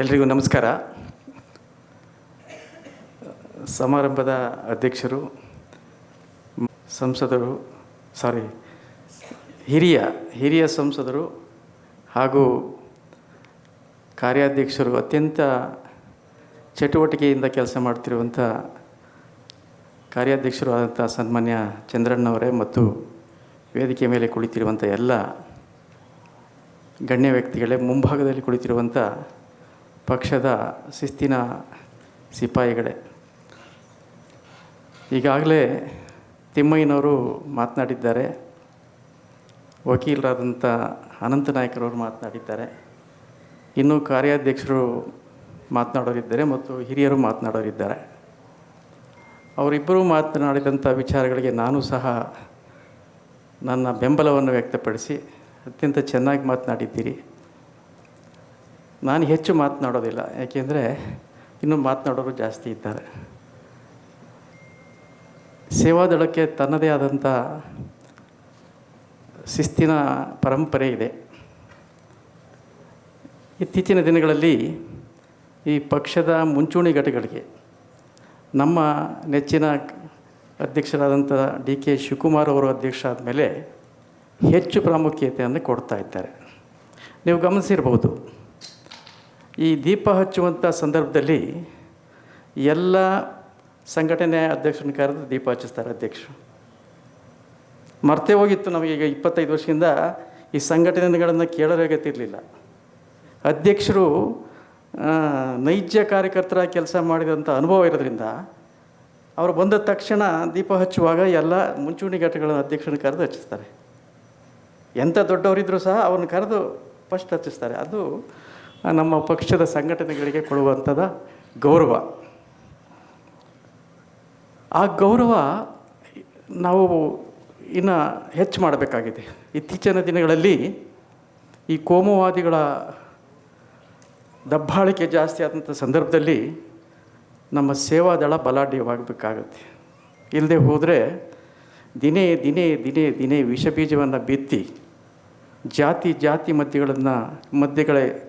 ಎಲ್ರಿಗೂ ನಮಸ್ಕಾರ. ಸಮಾರಂಭದ ಅಧ್ಯಕ್ಷರು, ಸಂಸದರು ಸಾರಿ ಹಿರಿಯ ಹಿರಿಯ ಸಂಸದರು ಹಾಗೂ ಕಾರ್ಯಾಧ್ಯಕ್ಷರು ಅತ್ಯಂತ ಚಟುವಟಿಕೆಯಿಂದ ಕೆಲಸ ಮಾಡ್ತಿರುವಂಥ ಕಾರ್ಯಾಧ್ಯಕ್ಷರು ಆದಂಥ ಸನ್ಮಾನ್ಯ ಚಂದ್ರಣ್ಣವರೇ ಮತ್ತು ವೇದಿಕೆ ಮೇಲೆ ಕುಳಿತಿರುವಂಥ ಎಲ್ಲ ಗಣ್ಯ ವ್ಯಕ್ತಿಗಳೇ, ಮುಂಭಾಗದಲ್ಲಿ ಕುಳಿತಿರುವಂಥ ಪಕ್ಷದ ಶಿಸ್ತಿನ ಸಿಪಾಯಿಗಳೇ. ಈಗಾಗಲೇ ತಿಮ್ಮಯ್ಯನವರು ಮಾತನಾಡಿದ್ದಾರೆ. ವಕೀಲರಾದಂಥ ಅನಂತ ನಾಯಕರವರು ಮಾತನಾಡಿದ್ದಾರೆ. ಇನ್ನೂ ಕಾರ್ಯಾಧ್ಯಕ್ಷರು ಮಾತನಾಡೋರಿದ್ದಾರೆ ಮತ್ತು ಹಿರಿಯರು ಮಾತನಾಡೋರಿದ್ದಾರೆ. ಅವರಿಬ್ಬರೂ ಮಾತನಾಡಿದಂಥ ವಿಚಾರಗಳಿಗೆ ನಾನು ಸಹ ನನ್ನ ಬೆಂಬಲವನ್ನು ವ್ಯಕ್ತಪಡಿಸಿ ಅತ್ಯಂತ ಚೆನ್ನಾಗಿ ಮಾತನಾಡಿದ್ದೀರಿ. ನಾನು ಹೆಚ್ಚು ಮಾತನಾಡೋದಿಲ್ಲ. ಯಾಕೆಂದರೆ ಇನ್ನೂ ಮಾತನಾಡೋರು ಜಾಸ್ತಿ ಇದ್ದಾರೆ. ಸೇವಾದಳಕ್ಕೆ ತನ್ನದೇ ಆದಂಥ ಶಿಸ್ತಿನ ಪರಂಪರೆ ಇದೆ. ಇತ್ತೀಚಿನ ದಿನಗಳಲ್ಲಿ ಈ ಪಕ್ಷದ ಮುಂಚೂಣಿ ಘಟಕಗಳಿಗೆ ನಮ್ಮ ನೆಚ್ಚಿನ ಅಧ್ಯಕ್ಷರಾದಂಥ ಡಿ ಕೆ ಶಿವಕುಮಾರ್ ಅವರು ಅಧ್ಯಕ್ಷ ಆದಮೇಲೆ ಹೆಚ್ಚು ಪ್ರಾಮುಖ್ಯತೆಯನ್ನು ಕೊಡ್ತಾ ಇದ್ದಾರೆ. ನೀವು ಗಮನಿಸಿರ್ಬೋದು ಈ ದೀಪ ಹಚ್ಚುವಂಥ ಸಂದರ್ಭದಲ್ಲಿ ಎಲ್ಲ ಸಂಘಟನೆ ಅಧ್ಯಕ್ಷರನ್ನ ಕರೆದು ದೀಪ ಹಚ್ಚಿಸ್ತಾರೆ ಅಧ್ಯಕ್ಷರು. ಮರ್ತೇ ಹೋಗಿತ್ತು ನಮಗೀಗ ಇಪ್ಪತ್ತೈದು ವರ್ಷದಿಂದ ಈ ಸಂಘಟನೆಗಳನ್ನು ಕೇಳೋರೇ ಗೊತ್ತಿರಲಿಲ್ಲ ಅಧ್ಯಕ್ಷರು ನೈಜ ಕಾರ್ಯಕರ್ತರ ಕೆಲಸ ಮಾಡಿದಂಥ ಅನುಭವ ಇರೋದ್ರಿಂದ ಅವರು ಬಂದ ತಕ್ಷಣ ದೀಪ ಹಚ್ಚುವಾಗ ಎಲ್ಲ ಮುಂಚೂಣಿ ಘಟಕಗಳ ಅಧ್ಯಕ್ಷನ ಕರೆದು ಹಚ್ಚಿಸ್ತಾರೆ. ಎಂಥ ದೊಡ್ಡವರಿದ್ದರೂ ಸಹ ಅವ್ರನ್ನ ಕರೆದು ಫಸ್ಟ್ ಹಚ್ಚಿಸ್ತಾರೆ. ಅದು ನಮ್ಮ ಪಕ್ಷದ ಸಂಘಟನೆಗಳಿಗೆ ಕೊಡುವಂಥದ್ದು ಗೌರವ. ಆ ಗೌರವ ನಾವು ಇನ್ನು ಹೆಚ್ಚು ಮಾಡಬೇಕಾಗಿದೆ. ಇತ್ತೀಚಿನ ದಿನಗಳಲ್ಲಿ ಈ ಕೋಮುವಾದಿಗಳ ದಬ್ಬಾಳಿಕೆ ಜಾಸ್ತಿ ಆದಂಥ ಸಂದರ್ಭದಲ್ಲಿ ನಮ್ಮ ಸೇವಾದಳ ಬಲಾಢ್ಯವಾಗಬೇಕಾಗತ್ತೆ. ಇಲ್ಲದೆ ಹೋದರೆ ದಿನೇ ದಿನೇ ದಿನೇ ದಿನೇ ವಿಷಬೀಜವನ್ನು ಬಿತ್ತಿ ಜಾತಿ ಜಾತಿ ಮಧ್ಯಗಳನ್ನು ಮಧ್ಯಗಳೇ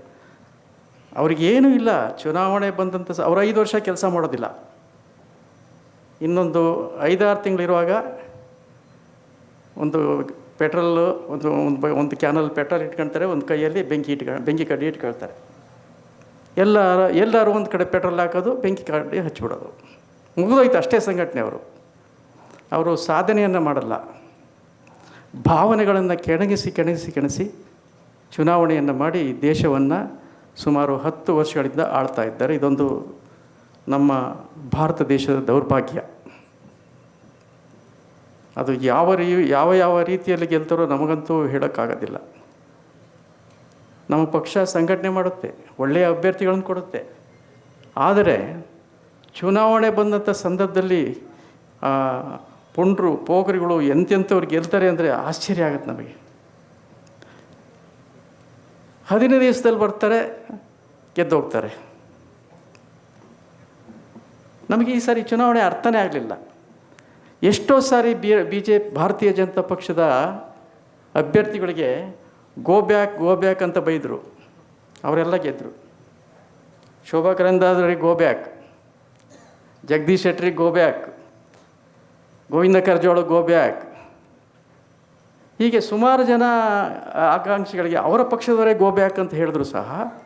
ಅವ್ರಿಗೇನೂ ಇಲ್ಲ. ಚುನಾವಣೆ ಬಂದಂಥ ಸ ಅವ್ರು ಐದು ವರ್ಷ ಕೆಲಸ ಮಾಡೋದಿಲ್ಲ. ಇನ್ನೊಂದು ಐದಾರು ತಿಂಗಳಿರುವಾಗ ಒಂದು ಪೆಟ್ರೋಲು, ಒಂದು ಒಂದು ಒಂದು ಕ್ಯಾನಲ್ ಪೆಟ್ರೋಲ್ ಇಟ್ಕೊಳ್ತಾರೆ ಒಂದು ಕೈಯಲ್ಲಿ ಬೆಂಕಿ ಇಟ್ಕ, ಬೆಂಕಿ ಕಡ್ಡಿ ಇಟ್ಕೊಳ್ತಾರೆ. ಎಲ್ಲರ, ಎಲ್ಲರೂ ಒಂದು ಕಡೆ ಪೆಟ್ರೋಲ್ ಹಾಕೋದು, ಬೆಂಕಿ ಕಡ್ಡಿ ಹಚ್ಬಿಡೋದು. ಮುಗಿದೋಯ್ತು ಅಷ್ಟೇ ಸಂಘಟನೆ ಅವರು. ಅವರು ಸಾಧನೆಯನ್ನು ಮಾಡಲ್ಲ. ಭಾವನೆಗಳನ್ನು ಕೆಣಗಿಸಿ ಕೆಣಗಿಸಿ ಕೆಣಸಿ ಚುನಾವಣೆಯನ್ನು ಮಾಡಿ ದೇಶವನ್ನು ಸುಮಾರು ಹತ್ತು ವರ್ಷಗಳಿಂದ ಆಳ್ತಾ ಇದ್ದಾರೆ. ಇದೊಂದು ನಮ್ಮ ಭಾರತ ದೇಶದ ದೌರ್ಭಾಗ್ಯ. ಅದು ಯಾವ ರೀ, ಯಾವ ಯಾವ ರೀತಿಯಲ್ಲಿ ಗೆಲ್ತಾರೋ ನಮಗಂತೂ ಹೇಳೋಕ್ಕಾಗೋದಿಲ್ಲ. ನಮ್ಮ ಪಕ್ಷ ಸಂಘಟನೆ ಮಾಡುತ್ತೆ, ಒಳ್ಳೆಯ ಅಭ್ಯರ್ಥಿಗಳನ್ನು ಕೊಡುತ್ತೆ. ಆದರೆ ಚುನಾವಣೆ ಬಂದಂಥ ಸಂದರ್ಭದಲ್ಲಿ ಪುಂಡ್ರು, ಪೋಖರಿಗಳು ಎಂತೆಂಥವ್ರು ಗೆಲ್ತಾರೆ ಅಂದರೆ ಆಶ್ಚರ್ಯ ಆಗುತ್ತೆ ನಮಗೆ. ಹದಿನೈದು ದಿವಸದಲ್ಲಿ ಬರ್ತಾರೆ ಗೆದ್ದು ಹೋಗ್ತಾರೆ ನಮಗೆ ಈ ಸಾರಿ ಚುನಾವಣೆ ಅರ್ಥನೇ ಆಗಲಿಲ್ಲ. ಎಷ್ಟೋ ಸಾರಿ ಬಿ ಬಿ ಜೆ ಭಾರತೀಯ ಜನತಾ ಪಕ್ಷದ ಅಭ್ಯರ್ಥಿಗಳಿಗೆ ಗೋ ಬ್ಯಾಕ್ ಗೋ ಬ್ಯಾಕ್ ಅಂತ ಬೈದರು. ಅವರೆಲ್ಲ ಗೆದ್ದರು ಶೋಭಾ ಕರಂದಾದ್ರಿಗೆ go back Jagadish ಶೆಟ್ಟರಿಗೆ go back Govinda Karajol go back ಹೀಗೆ ಸುಮಾರು ಜನ ಆಕಾಂಕ್ಷಿಗಳಿಗೆ ಅವರ ಪಕ್ಷದವರೇ ಗೋ ಬ್ಯಾಕ್ ಅಂತ ಹೇಳಿದ್ರು ಸಹ,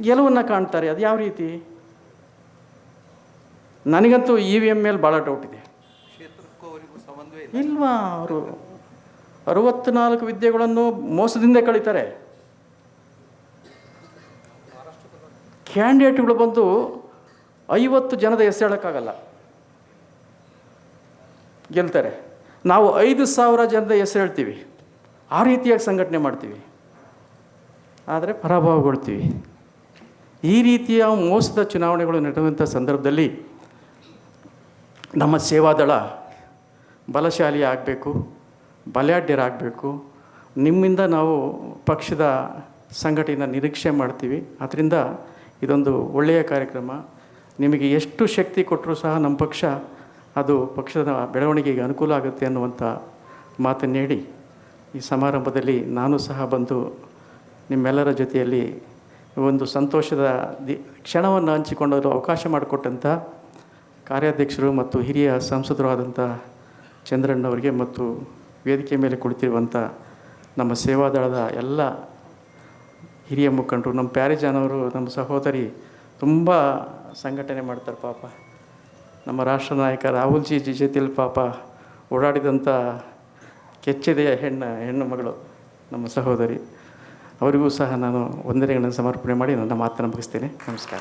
ಗೆಲುವನ್ನು ಕಾಣ್ತಾರೆ. ಅದು ಯಾವ ರೀತಿ? ನನಗಂತೂ ಇ ವಿ ಎಂ ಮೇಲೆ ಭಾಳ ಡೌಟ್ ಇದೆ. ಇಲ್ವಾ ಅವರು? ಅರವತ್ನಾಲ್ಕು ವಿದ್ಯೆಗಳನ್ನು ಮೋಸದಿಂದ ಕಳೀತಾರೆ. ಕ್ಯಾಂಡಿಡೇಟ್ಗಳು ಬಂದು ಐವತ್ತು ಜನದ ಹೆಸರು ಹೇಳೋಕ್ಕಾಗಲ್ಲ. ಗೆಲ್ತಾರೆ. ನಾವು ಐದು ಸಾವಿರ ಜನದ ಹೆಸರು ಹೇಳ್ತೀವಿ. ಆ ರೀತಿಯಾಗಿ ಸಂಘಟನೆ ಮಾಡ್ತೀವಿ. ಆದರೆ ಪರಾಭವಗೊಳ್ತೀವಿ. ಈ ರೀತಿಯ ಮೋಸದ ಚುನಾವಣೆಗಳು ನಡೆದಂಥ ಸಂದರ್ಭದಲ್ಲಿ ನಮ್ಮ ಸೇವಾದಳ ಬಲಶಾಲಿ ಆಗಬೇಕು, ಬಲಾಢ್ಯರಾಗಬೇಕು. ನಿಮ್ಮಿಂದ ನಾವು ಪಕ್ಷದ ಸಂಘಟನೆಯ ನಿರೀಕ್ಷೆ ಮಾಡ್ತೀವಿ. ಅದರಿಂದ ಇದೊಂದು ಒಳ್ಳೆಯ ಕಾರ್ಯಕ್ರಮ. ನಿಮಗೆ ಎಷ್ಟು ಶಕ್ತಿ ಕೊಟ್ಟರೂ ಸಹ ನಮ್ಮ ಪಕ್ಷ ಅದು ಪಕ್ಷದ ಬೆಳವಣಿಗೆಗೆ ಅನುಕೂಲ ಆಗುತ್ತೆ ಅನ್ನುವಂಥ ಮಾತನ್ನು ಹೇಳಿ ಈ ಸಮಾರಂಭದಲ್ಲಿ ನಾನು ಸಹ ಬಂದು ನಿಮ್ಮೆಲ್ಲರ ಜೊತೆಯಲ್ಲಿ ಒಂದು ಸಂತೋಷದ ದಿ ಕ್ಷಣವನ್ನು ಹಂಚಿಕೊಳ್ಳಲು ಅವಕಾಶ ಮಾಡಿಕೊಟ್ಟಂಥ ಕಾರ್ಯಾಧ್ಯಕ್ಷರು ಮತ್ತು ಹಿರಿಯ ಸಂಸದರು ಆದಂಥ ಚಂದ್ರಣ್ಣವರಿಗೆ ಮತ್ತು ವೇದಿಕೆ ಮೇಲೆ ಕುಳಿತಿರುವಂಥ ನಮ್ಮ ಸೇವಾದಳದ ಎಲ್ಲ ಹಿರಿಯ ಮುಖಂಡರು, ನಮ್ಮ ಪ್ಯಾರಿಜಾನವರು ನಮ್ಮ ಸಹೋದರಿ, ತುಂಬ ಸಂಘಟನೆ ಮಾಡ್ತಾರೆ ಪಾಪ. ನಮ್ಮ ರಾಷ್ಟ್ರ ನಾಯಕ ರಾಹುಲ್ ಜಿ ಜಿ ಜೊತೆಲಿ ಪಾಪ ಓಡಾಡಿದಂಥ ಕೆಚ್ಚೆದೆಯ ಹೆಣ್ಣು ಹೆಣ್ಣು ಮಗಳು ನಮ್ಮ ಸಹೋದರಿ. ಅವರಿಗೂ ಸಹ ನಾನು ವಂದನೆಗಳನ್ನು ಸಮರ್ಪಣೆ ಮಾಡಿ ನನ್ನ ಮಾತನ್ನು ಮುಗಿಸ್ತೇನೆ. ನಮಸ್ಕಾರ.